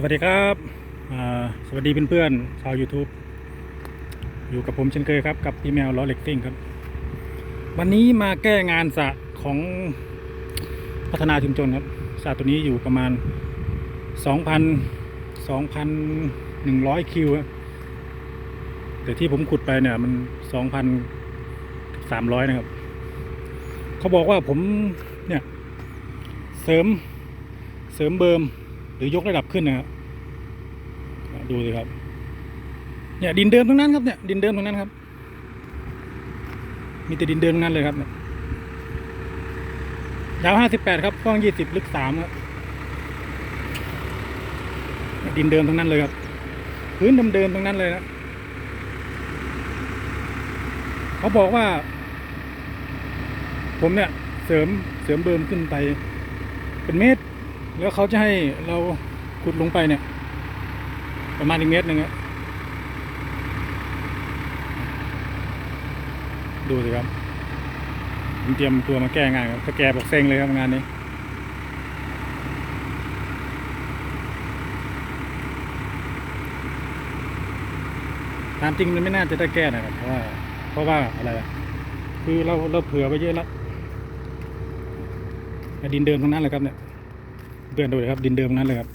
สวัสดีครับสวัสดีเพื่อนๆชาว YouTube อยู่กับผมเช่นเคยครับ กับพี่แมวล้อเหล็กซิ่งครับ วันนี้มาแก้งานสระของพัฒนาชุมชนครับสระตัวนี้อยู่ประมาณ 2,000 2,100 คิวครับแต่ที่ผมขุดไปเนี่ยมัน2,300 นะครับ เขาบอกว่าผมเนี่ย เสริมเสริมเบิร์ม หรือยกระดับขึ้นนะครับดูสิครับ เนี่ยดินเดิมทั้งนั้นครับเนี่ยดินเดิมทั้งนั้นครับ มีแต่ดินเดิมทั้งนั้นเลยครับเนี่ยยาวห้าสิบแปดครับกว้างยี่สิบลึกสามครับดินเดิมทั้งนั้นเลยครับ พื้นเดิมๆทั้งนั้นเลยนะเขาบอกว่า ผมเนี่ย เสริมเสริมเบิร์มขึ้นไป เป็นเมตร แล้วเขาจะให้เราขุดลงไปเนี่ย ประมาณอีกเมตรหนึ่งอะดูสิครับผมเตรียมตัวมาแก้งานครับแกบอกเซ็งเลยครับงานนี้ตามจริงมันไม่น่าจะได้แก้นะครับเพราะว่าเพราะว่าอะไรคือเราเราเผื่อไว้เยอะแล้วดินเดิมทั้งนั้นเลยครับเนี่ย พื่อนดูเลยครับ ดินเดิมนั้นเลยครับ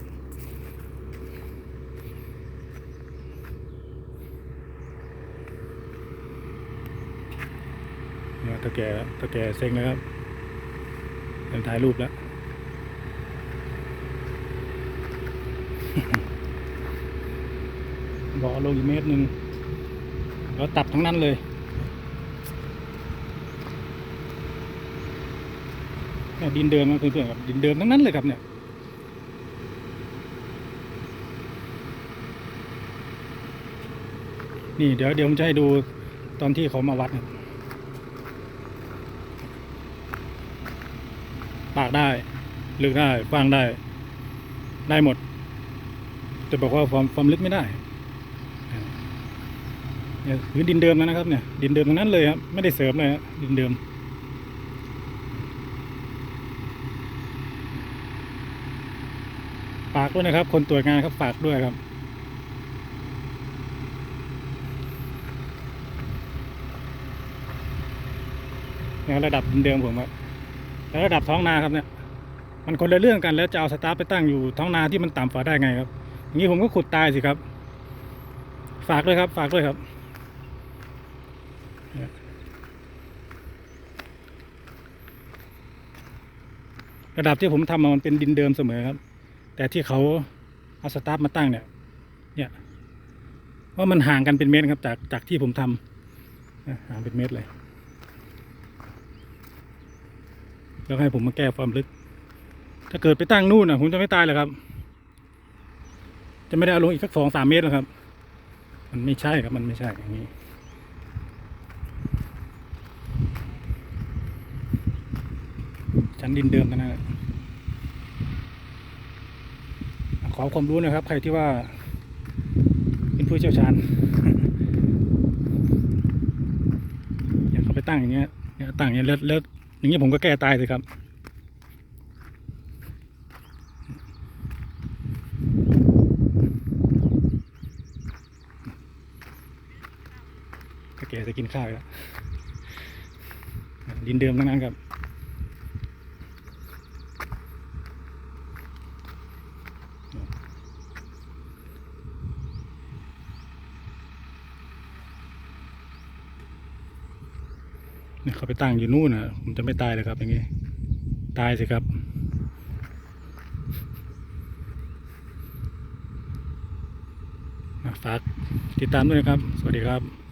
เนี่ยตะแกตะแกเซ็งเลยครับเริ่มถ่ายรูปแล้วบอลงอีกเมตรหนึ่งแล้วตับทั้งนั้นเลยเนี่ยดินเดิมนะเพื่อนๆครับดินเดิมทั้งนั้นเลยครับเนี่ย นี่เดี๋ยวเดี๋ยวผมจะให้ดูตอนที่เขามาวัดนะปากได้ลึกได้กว้างได้ ได้หมด จะบอกว่าความความลึกไม่ได้เนี่ยพื้นดินเดิมนะครับเนี่ยดินเดิมทั้งนั้นเลยครับไม่ได้เสริมเลยครับดินเดิมฝากด้วยนะครับ คนตรวจงานครับฝากด้วยครับ นี่ยระดับเดิมผมครับแล้วระดับท้องนาครับเนี่ย มันคนละเรื่องกันแล้วจะเอาสตาร์ทไปตั้งอยู่ท้องนาที่มันต่ำฝ่าได้ไงครับอย่างนี้ผมก็ขุดตายสิครับ ฝากด้วยครับ ฝากด้วยครับระดับที่ผมทำมันเป็นดินเดิมเสมอครับ แต่ที่เขาเอาสตาร์ทมาตั้งเนี่ย เนี่ย ว่ามันห่างกันเป็นเมตรครับ จากจากที่ผมทำห่างเป็นเมตรเลย แล้วให้ผมมาแก้ความลึก ถ้าเกิดไปตั้งนู่นนะผมจะไม่ตายเลยครับ จะไม่ได้เอาลงอีกสักสองสามเมตรหรอกครับ มันไม่ใช่ครับมันไม่ใช่อย่างนี้ชั้นดินเดิมนะนะขอความรู้นะครับ ใครที่ว่า เป็นผู้เชี่ยวชาญอยากเขาไปตั้งอย่างเงี้ยตั้งอย่างเงี้ยแล้วแล้ว อย่างเงี้ยผมก็แก้ตายเลยครับแกจะกินข้าวแล้วดินเดิมทั้งนั้นครับ เนี่ยเขาไปตั้งอยู่นู่นนะผมจะไม่ตายเลยครับ อย่างนี้ ตายสิครับฝากติดตามด้วยนะครับ สวัสดีครับ